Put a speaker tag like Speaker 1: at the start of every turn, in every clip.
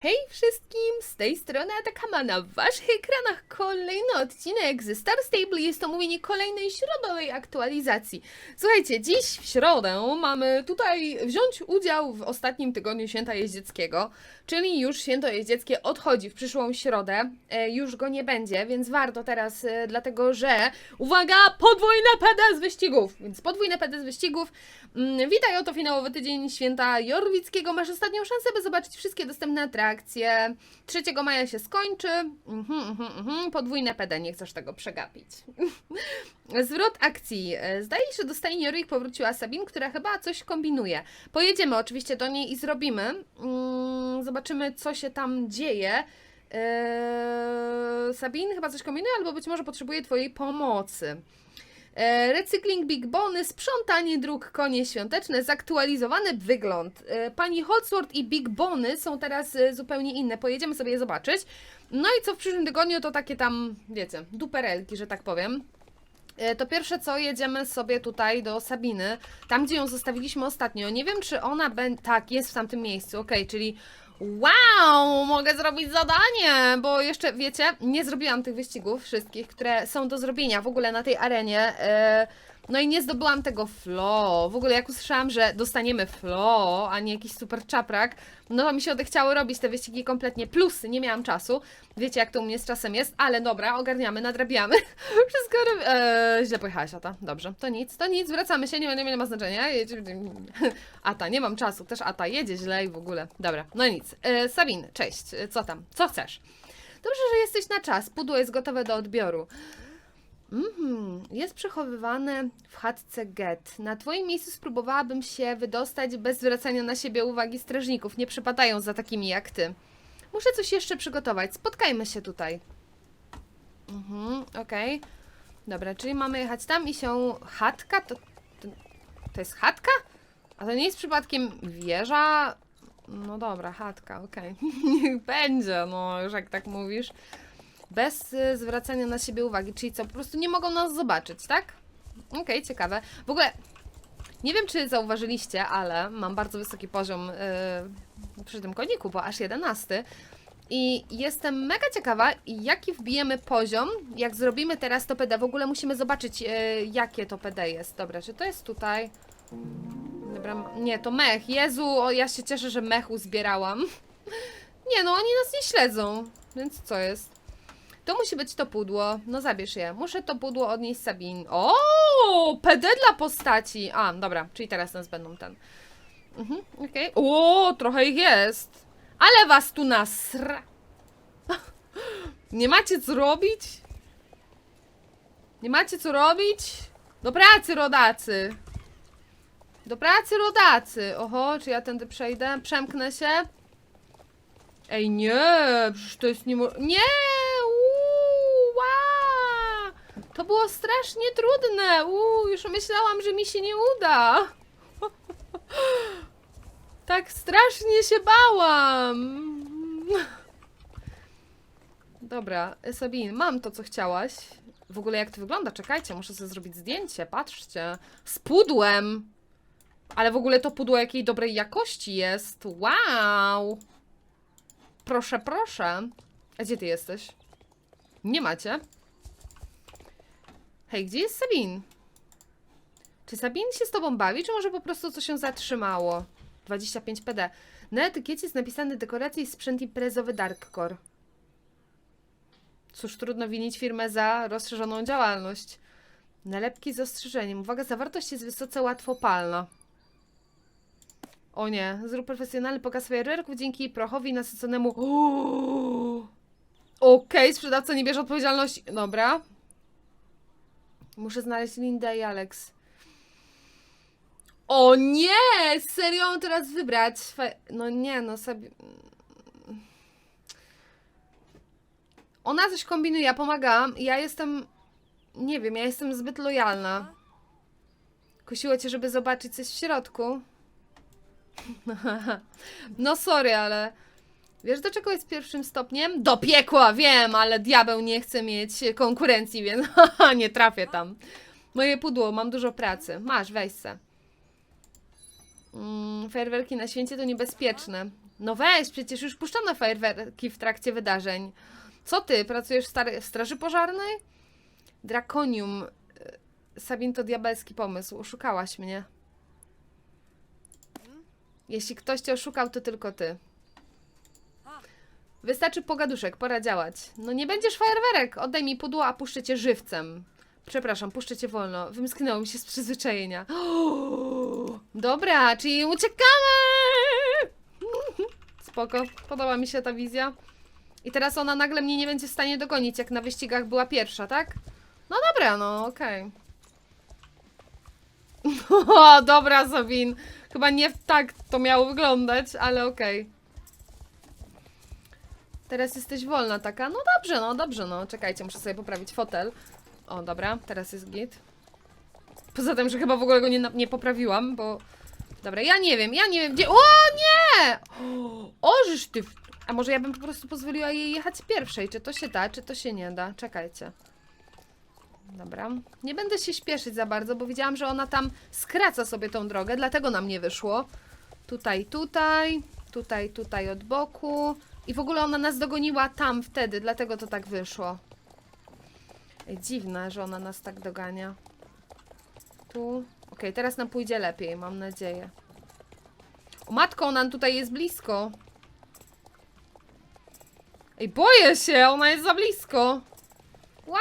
Speaker 1: Hej wszystkim, tej strony Atakama na waszych ekranach kolejny odcinek ze Star Stable. Jest to mówienie kolejnej środowej aktualizacji. Słuchajcie, dziś w środę mamy tutaj wziąć udział w ostatnim tygodniu Święta Jeździeckiego, czyli już Święto Jeździeckie odchodzi w przyszłą środę. E, już go nie będzie, więc warto teraz, e, dlatego że, uwaga, podwójne PD z wyścigów! Więc podwójne PD z wyścigów. Mm, witaj, oto finałowy tydzień Święta Jorwickiego. Masz ostatnią szansę, by zobaczyć wszystkie dostępne atrakcje. 3 maja się skończy. Mhm, mhm, mhm. Podwójne PD, nie chcesz tego przegapić. Zwrot akcji. Zdaje się, że do stajni Jorwik powróciła Sabin, która chyba coś kombinuje. Pojedziemy oczywiście do niej i zrobimy. Mm, Zobaczymy, co się tam dzieje. Eee, Sabin chyba coś kombinuje, albo być może potrzebuje Twojej pomocy. E, Recykling Big Bony, sprzątanie dróg, konie świąteczne, zaktualizowany wygląd. E, Pani Holsworth i Big Bony są teraz e, zupełnie inne. Pojedziemy sobie je zobaczyć. No i co w przyszłym tygodniu to takie tam, wiecie, duperelki, że tak powiem. To pierwsze co, jedziemy sobie tutaj do Sabiny, tam gdzie ją zostawiliśmy ostatnio. Nie wiem, czy ona będzie. Tak, jest w tamtym miejscu, okej, czyli. Wow, mogę zrobić zadanie, bo jeszcze wiecie, nie zrobiłam tych wyścigów wszystkich, które są do zrobienia w ogóle na tej arenie. e, No i nie zdobyłam tego flow. W ogóle jak usłyszałam, że dostaniemy flow, a nie jakiś super czaprak, no to mi się odechciało robić te wyścigi kompletnie. Plus nie miałam czasu. Wiecie jak to u mnie z czasem jest, ale dobra, ogarniamy, nadrabiamy. Wszystko robi... Eee, źle pojechałaś, Ata. Dobrze, to nic, to nic, wracamy się, nie, nie, nie ma znaczenia. Ata, nie mam czasu, też Ata jedzie źle i w ogóle. Dobra, no nic. E, Sabin, cześć, E, co tam, co chcesz? Dobrze, że jesteś na czas, pudło jest gotowe do odbioru. Mhm, jest przechowywane w chatce Get. Na twoim miejscu spróbowałabym się wydostać bez zwracania na siebie uwagi strażników. Nie przypadają za takimi jak ty. Muszę coś jeszcze przygotować. Spotkajmy się tutaj. Mhm, okej. Dobra, czyli mamy jechać tam i się... Chatka? To, to, to jest chatka? A to nie jest przypadkiem wieża? No dobra, chatka, okej. Niech będzie, no już jak tak mówisz. Bez y, zwracania na siebie uwagi, czyli co, po prostu nie mogą nas zobaczyć, tak? Okej, ciekawe. W ogóle nie wiem, czy zauważyliście, ale mam bardzo wysoki poziom y, przy tym koniku, bo aż 11. I jestem mega ciekawa, jaki wbijemy poziom, jak zrobimy teraz to PD. W ogóle musimy zobaczyć, y, jakie to PD jest. Dobra, czy to jest tutaj? Dobra, nie, to mech. Jezu, o, ja się cieszę, że mechu zbierałam. Nie, no oni nas nie śledzą, więc co jest? To musi być to pudło. No zabierz je. Muszę to pudło odnieść Sabin. O, PD dla postaci. A, dobra, czyli teraz nas będą ten. Mhm, okej. O, trochę ich jest. Ale was tu nasra... Nie macie co robić? Nie macie co robić? Do pracy, rodacy. Do pracy, rodacy. Oho, czy ja tędy przejdę? Przemknę się. Ej, nie, przecież to jest niemo... Nie! To było strasznie trudne. Uuu, już myślałam, że mi się nie uda. Tak strasznie się bałam. Dobra, Sabine, mam to, co chciałaś. W ogóle jak to wygląda? Czekajcie, muszę sobie zrobić zdjęcie. Patrzcie. Z pudłem. Ale w ogóle to pudło jakiej dobrej jakości jest. Wow. Proszę, proszę. A gdzie ty jesteś? Nie macie. Hej, gdzie jest Sabin? Czy Sabin się z tobą bawi, czy może po prostu coś się zatrzymało? 25 PD. Na etykiecie jest napisane dekoracje i sprzęt imprezowy Darkcore. Cóż, trudno winić firmę za rozszerzoną działalność. Nalepki z ostrzeżeniem. Uwaga, zawartość jest wysoce łatwopalna. O nie, zrób profesjonalny pokaz fajerwerków dzięki prochowi nasyconemu. Okej, sprzedawca nie bierze odpowiedzialności. Dobra. Muszę znaleźć Lindę i Alex. O nie! Serio mam teraz wybrać? No nie, no sobie. Ona coś kombinuje, ja pomagam. Ja jestem. Nie wiem, ja jestem zbyt lojalna. Kusiło cię, żeby zobaczyć coś w środku. No sorry, ale. Wiesz do czego jest pierwszym stopniem? Do piekła, wiem, ale diabeł nie chce mieć konkurencji, więc nie trafię tam. Moje pudło, mam dużo pracy. Masz, weź se. Mm, fajerwerki na święcie to niebezpieczne. No weź, przecież już puszczano fajerwerki w trakcie wydarzeń. Co ty, pracujesz w, w straży pożarnej? Drakonium. y, Sabin, to diabelski pomysł. Oszukałaś mnie. Jeśli ktoś cię oszukał, to tylko ty. Wystarczy pogaduszek, pora działać. No nie będziesz fajerwerek, oddaj mi pudło, a puszczę cię żywcem. Przepraszam, puszczę cię wolno. Wymsknęło mi się z przyzwyczajenia. Dobra, czyli uciekamy! Spoko, podoba mi się ta wizja. I teraz ona nagle mnie nie będzie w stanie dogonić, jak na wyścigach była pierwsza, tak? No dobra, no okej. O, dobra, Sabin. Chyba nie tak to miało wyglądać, ale okej. Teraz jesteś wolna taka. No dobrze, no dobrze, no. Czekajcie, muszę sobie poprawić fotel. O, dobra, teraz jest git. Poza tym, że chyba w ogóle go nie, nie poprawiłam, bo... Dobra, ja nie wiem, ja nie wiem gdzie... O, nie! Ożysz ty... A może ja bym po prostu pozwoliła jej jechać pierwszej? Czy to się da, czy to się nie da? Czekajcie. Dobra. Nie będę się śpieszyć za bardzo, bo widziałam, że ona tam skraca sobie tą drogę, dlatego nam nie wyszło. Tutaj, tutaj, tutaj, tutaj od boku. I w ogóle ona nas dogoniła tam wtedy, dlatego to tak wyszło. Dziwne, że ona nas tak dogania. Tu. Okej, teraz nam pójdzie lepiej, mam nadzieję. O matko, ona tutaj jest blisko. Ej, boję się, ona jest za blisko. Ła!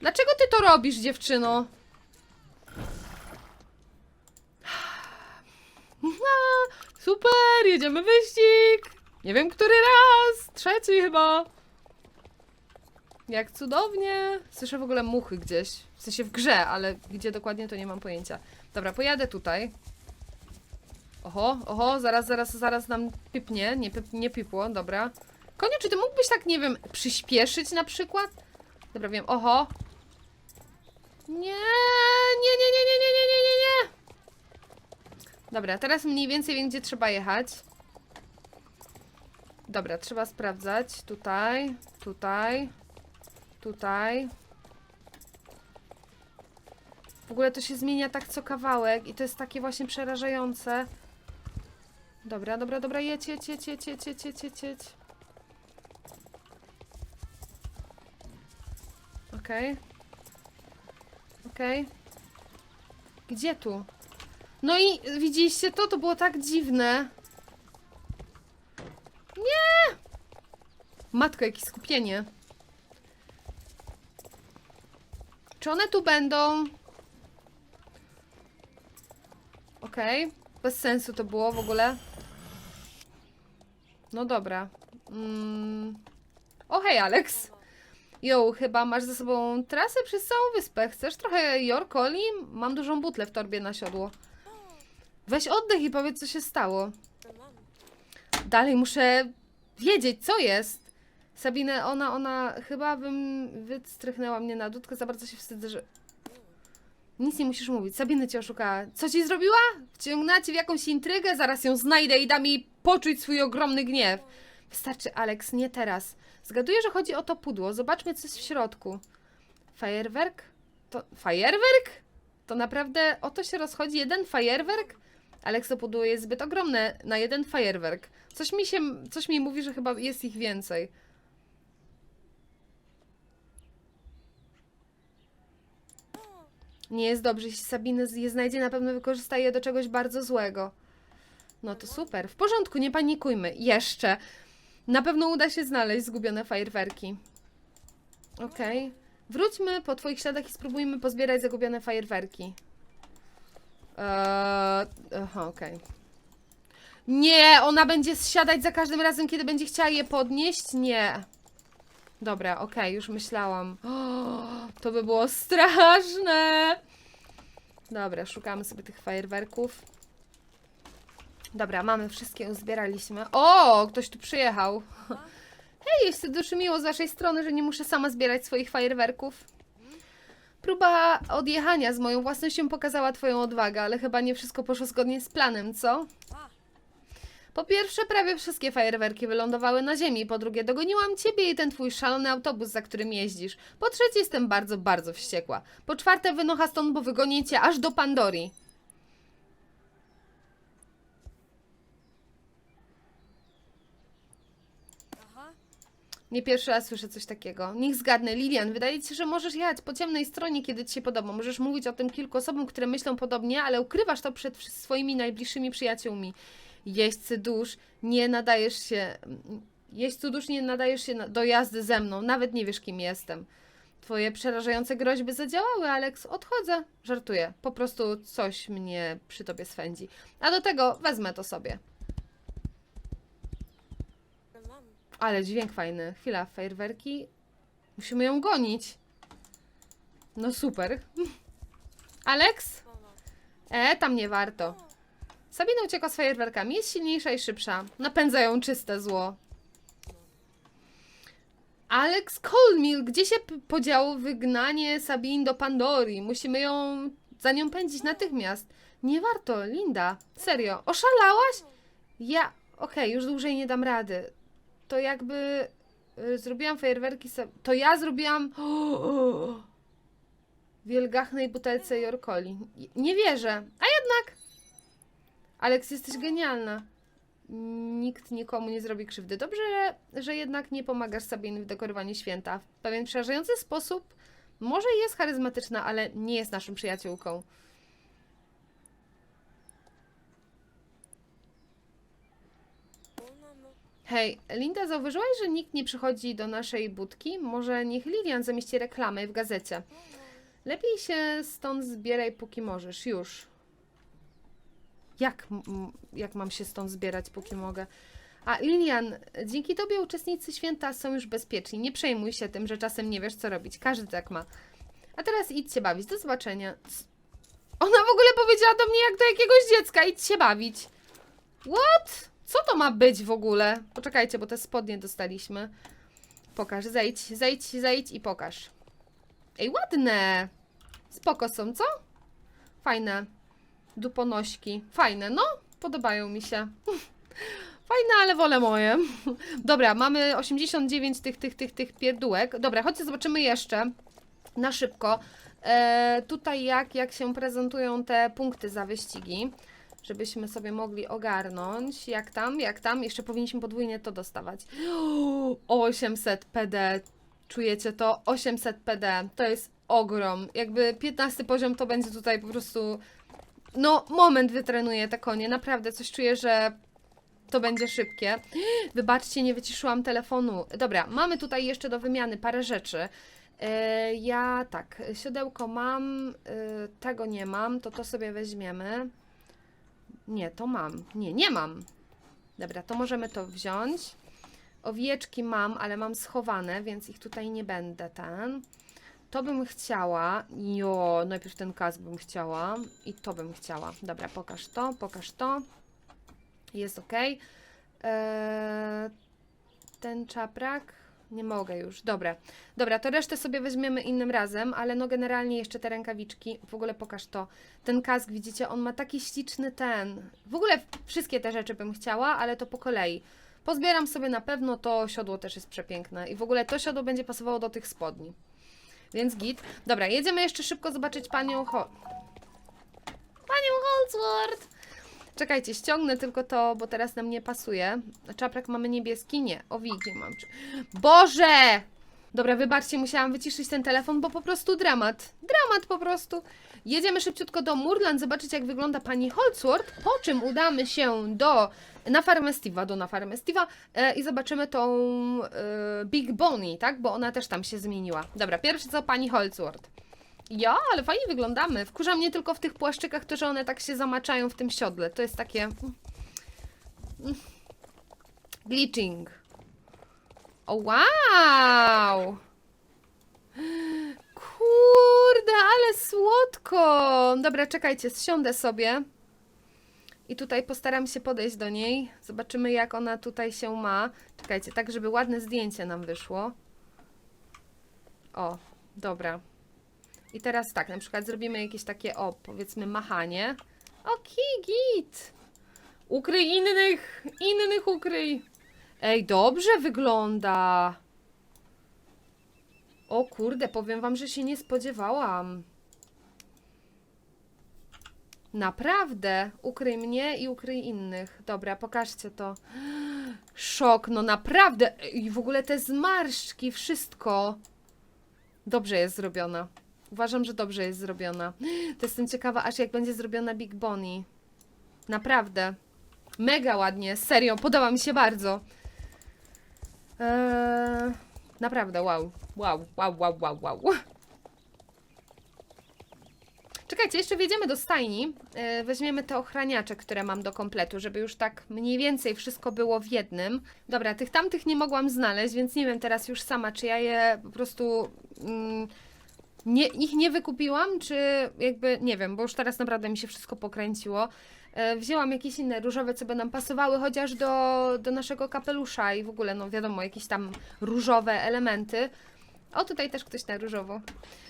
Speaker 1: Dlaczego ty to robisz, dziewczyno? Super, jedziemy wyścig. Nie wiem, który raz. Trzeci chyba. Jak cudownie. Słyszę w ogóle muchy gdzieś. W sensie w grze, ale gdzie dokładnie to nie mam pojęcia. Dobra, pojadę tutaj. Oho, oho, zaraz, zaraz, zaraz nam pipnie. Nie, pip, nie pipło, dobra. Koniu, czy ty mógłbyś tak, nie wiem, przyspieszyć na przykład? Dobra, wiem, oho. Nie, nie, nie, nie, nie, nie, nie, nie, nie. Dobra, teraz mniej więcej wiem, gdzie trzeba jechać. Dobra, trzeba sprawdzać. Tutaj, tutaj, tutaj. W ogóle to się zmienia tak co kawałek i to jest takie właśnie przerażające. Dobra, dobra, dobra, jedź, jedź, jedź, jedź, jedź, jedź, jedź, jedź. Okej. Okej. Gdzie tu? No i widzieliście to? To było tak dziwne. Nie! Matko, jakie skupienie. Czy one tu będą? Okej. Bez sensu to było w ogóle. No dobra. Mm. O hej, Alex. Jo, chyba masz ze sobą trasę przez całą wyspę. Chcesz trochę Jorkoli? Mam dużą butlę w torbie na siodło. Weź oddech i powiedz, co się stało. Dalej muszę wiedzieć, co jest. Sabine, ona, ona chyba bym wystrychnęła mnie na dudkę. Za bardzo się wstydzę, że... Nic nie musisz mówić. Sabine cię oszukała. Co ci zrobiła? Wciągnęła cię w jakąś intrygę? Zaraz ją znajdę i dam jej poczuć swój ogromny gniew. Wystarczy, Alex, nie teraz. Zgaduję, że chodzi o to pudło. Zobaczmy, co jest w środku. Fajerwerk? To fajerwerk? To naprawdę o to się rozchodzi jeden fajerwerk? Alex, to pudło jest zbyt ogromne na jeden fajerwerk. Coś mi się, coś mi mówi, że chyba jest ich więcej. Nie jest dobrze, jeśli Sabiny je znajdzie, na pewno wykorzysta je do czegoś bardzo złego. No to super. W porządku, nie panikujmy. Jeszcze. Na pewno uda się znaleźć zgubione fajerwerki. Okej. Wróćmy po twoich śladach i spróbujmy pozbierać zagubione fajerwerki. Eee, aha, okej. Nie, ona będzie zsiadać za każdym razem, kiedy będzie chciała je podnieść? Nie. Dobra, okej, już myślałam. To by było straszne. Dobra, szukamy sobie tych fajerwerków. Dobra, mamy wszystkie, uzbieraliśmy. O, ktoś tu przyjechał. Hej, jest duszy miło z waszej strony, że nie muszę sama zbierać swoich fajerwerków. Próba odjechania z moją własnością pokazała twoją odwagę, ale chyba nie wszystko poszło zgodnie z planem, co? Po pierwsze, prawie wszystkie fajerwerki wylądowały na ziemi. Po drugie, dogoniłam ciebie i ten twój szalony autobus, za którym jeździsz. Po trzecie, jestem bardzo, bardzo wściekła. Po czwarte, wynocha stąd, bo wygonię cię aż do Pandorii. Nie pierwszy raz słyszę coś takiego. Niech zgadnę. Lilian, wydaje ci się, że możesz jechać po ciemnej stronie, kiedy ci się podoba. Możesz mówić o tym kilku osobom, które myślą podobnie, ale ukrywasz to przed swoimi najbliższymi przyjaciółmi. Jeźdźcy dusz, nie nadajesz się... Jeźdźcu dusz, nie nadajesz się do jazdy ze mną. Nawet nie wiesz, kim jestem. Twoje przerażające groźby zadziałały, Alex. Odchodzę. Żartuję. Po prostu coś mnie przy tobie swędzi. A do tego wezmę to sobie.
Speaker 2: Mam.
Speaker 1: Ale dźwięk fajny. Chwila, fajerwerki. Musimy ją gonić. No super. Alex? E, tam nie warto. Sabina uciekła z fajerwerkami. Jest silniejsza i szybsza. Napędza ją czyste zło. Alex Colmill, gdzie się podziało wygnanie Sabin do Pandorii? Musimy ją za nią pędzić natychmiast. Nie warto, Linda. Serio, oszalałaś? Ja, okej, już dłużej nie dam rady. To jakby y, zrobiłam fajerwerki, to ja zrobiłam wielgachnej butelce Jorkoli. Nie wierzę, a jednak. Alex, jesteś genialna. Nikt nikomu nie zrobi krzywdy. Dobrze, że jednak nie pomagasz sobie w dekorowaniu święta. W pewien przerażający sposób może jest charyzmatyczna, ale nie jest naszą przyjaciółką.
Speaker 2: Ona ma...
Speaker 1: Hej, Linda, zauważyłaś, że nikt nie przychodzi do naszej budki? Może niech Lilian zamieści reklamę w gazecie. Lepiej się stąd zbieraj, póki możesz. Już. Jak, jak mam się stąd zbierać, póki mogę? A Lilian, dzięki tobie uczestnicy święta są już bezpieczni. Nie przejmuj się tym, że czasem nie wiesz, co robić. Każdy tak ma. A teraz idź się bawić. Do zobaczenia. Ona w ogóle powiedziała do mnie jak do jakiegoś dziecka. Idź się bawić. What? Co to ma być w ogóle? Poczekajcie, bo te spodnie dostaliśmy. Pokaż, zejdź, zejdź, zejdź i pokaż. Ej, ładne! Spoko są, co? Fajne. Duponośki. Fajne, no. Podobają mi się. Fajne, ale wolę moje. Dobra, mamy 89 tych, tych, tych, tych pierdółek. Dobra, chodźcie, zobaczymy jeszcze na szybko. E, tutaj jak, jak się prezentują te punkty za wyścigi, żebyśmy sobie mogli ogarnąć. Jak tam, jak tam? Jeszcze powinniśmy podwójnie to dostawać. 800 PD. Czujecie to? 800 PD. To jest ogrom. Jakby 15 poziom to będzie tutaj po prostu... No, moment wytrenuję te konie. Naprawdę, coś czuję, że to będzie szybkie. Wybaczcie, nie wyciszyłam telefonu. Dobra, mamy tutaj jeszcze do wymiany parę rzeczy. E, ja tak, siodełko mam, e, tego nie mam, to to sobie weźmiemy. Nie, to mam. Nie, nie mam. Dobra, to możemy to wziąć. Owieczki mam, ale mam schowane, więc ich tutaj nie będę ten. To bym chciała. Jo, najpierw ten kask bym chciała. I to bym chciała. Dobra, pokaż to, pokaż to. Jest ok. Eee, ten czaprak. Nie mogę już. Dobra. Dobra, to resztę sobie weźmiemy innym razem, ale no generalnie jeszcze te rękawiczki. W ogóle pokaż to. Ten kask, widzicie, on ma taki śliczny ten. W ogóle wszystkie te rzeczy bym chciała, ale to po kolei. Pozbieram sobie na pewno, to siodło też jest przepiękne. I w ogóle to siodło będzie pasowało do tych spodni. Więc git. Dobra, jedziemy jeszcze szybko zobaczyć panią Ho... Panią Holdsworth! Czekajcie, ściągnę tylko to, bo teraz nam nie pasuje. Czaprak mamy niebieski? Nie. O, widzie mam. Boże! Dobra, wybaczcie, musiałam wyciszyć ten telefon, bo po prostu dramat. Dramat po prostu. Jedziemy szybciutko do Murland, zobaczyć jak wygląda pani Holdsworth, po czym udamy się do na farmę Steve'a, do na farmę Steve'a e, i zobaczymy tą e, Big Bonnie, tak? Bo ona też tam się zmieniła. Dobra, pierwsze co pani Holdsworth. Ja, ale fajnie wyglądamy. Wkurza mnie tylko w tych płaszczykach to, że one tak się zamaczają w tym siodle. To jest takie... mm, Glitching. O, wow! Kurde, ale słodko! Dobra, czekajcie, zsiądę sobie. I tutaj postaram się podejść do niej. Zobaczymy, jak ona tutaj się ma. Czekajcie, tak, żeby ładne zdjęcie nam wyszło. O, dobra. I teraz tak, na przykład zrobimy jakieś takie, o, powiedzmy machanie. Okej, git. Ukryj innych, innych ukryj. Ej, dobrze wygląda. O kurde, powiem wam, że się nie spodziewałam. Naprawdę. Ukryj mnie i ukryj innych. Dobra, pokażcie to. Szok, no naprawdę. I w ogóle te zmarszczki, wszystko dobrze jest zrobiona. Uważam, że dobrze jest zrobiona. To jestem ciekawa, aż jak będzie zrobiona Big Bonnie. Naprawdę. Mega ładnie, serio, podoba mi się bardzo. Eee, naprawdę, wow. Wow, wow, wow, wow, wow. Czekajcie, jeszcze wjedziemy do stajni. E, weźmiemy te ochraniacze, które mam do kompletu, żeby już tak mniej więcej wszystko było w jednym. Dobra, tych tamtych nie mogłam znaleźć, więc nie wiem teraz już sama, czy ja je po prostu mm, nie, ich nie wykupiłam, czy jakby, nie wiem, bo już teraz naprawdę mi się wszystko pokręciło. E, wzięłam jakieś inne różowe, co by nam pasowały, chociaż do, do naszego kapelusza i w ogóle, no wiadomo, jakieś tam różowe elementy. O, tutaj też ktoś na różowo.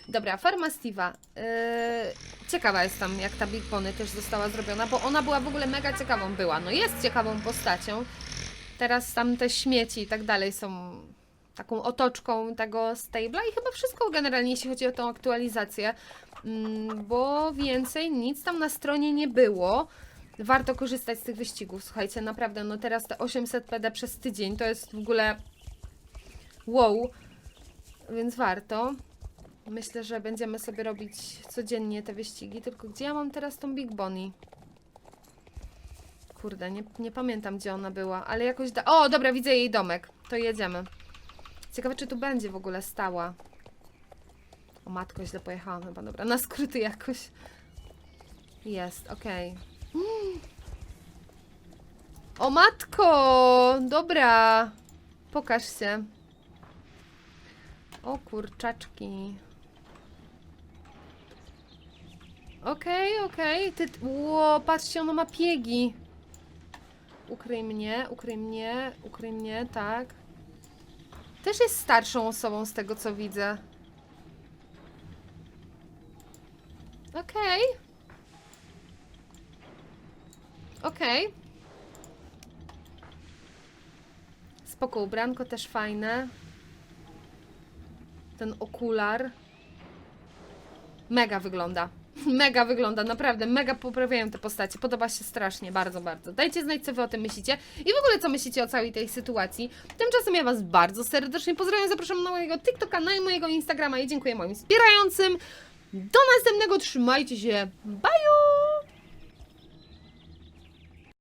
Speaker 1: Dobra, farma Steve'a. Yy, ciekawa jestem, jak ta Big Pony też została zrobiona, bo ona była w ogóle mega ciekawą była. No jest ciekawą postacią. Teraz tam te śmieci i tak dalej są taką otoczką tego stabla i chyba wszystko generalnie, jeśli chodzi o tą aktualizację, mm, bo więcej nic tam na stronie nie było. Warto korzystać z tych wyścigów, słuchajcie, naprawdę, no teraz te 800 PD przez tydzień to jest w ogóle wow, więc warto. Myślę, że będziemy sobie robić codziennie te wyścigi, tylko gdzie ja mam teraz tą Big Bonnie? Kurde, nie, nie pamiętam gdzie ona była, ale jakoś da... O, dobra, widzę jej domek, to jedziemy. Ciekawe, czy tu będzie w ogóle stała. O matko, źle pojechałam chyba, dobra, na skróty jakoś. Jest, okej. Mm. O matko, dobra. Pokaż się. O kurczaczki. Okej, okej. Ty... Ło, patrzcie, ono ma piegi. Ukryj mnie, ukryj mnie, ukryj mnie, tak. Też jest starszą osobą z tego, co widzę. Okej. Okej. Spoko, ubranko też fajne. Ten okular. Mega wygląda. Mega wygląda, naprawdę, mega poprawiają te postacie. Podoba się strasznie, bardzo, bardzo. Dajcie znać, co wy o tym myślicie i w ogóle, co myślicie o całej tej sytuacji. Tymczasem ja was bardzo serdecznie pozdrawiam, zapraszam na mojego TikToka, na mojego Instagrama i dziękuję moim wspierającym. Do następnego, trzymajcie się, bye!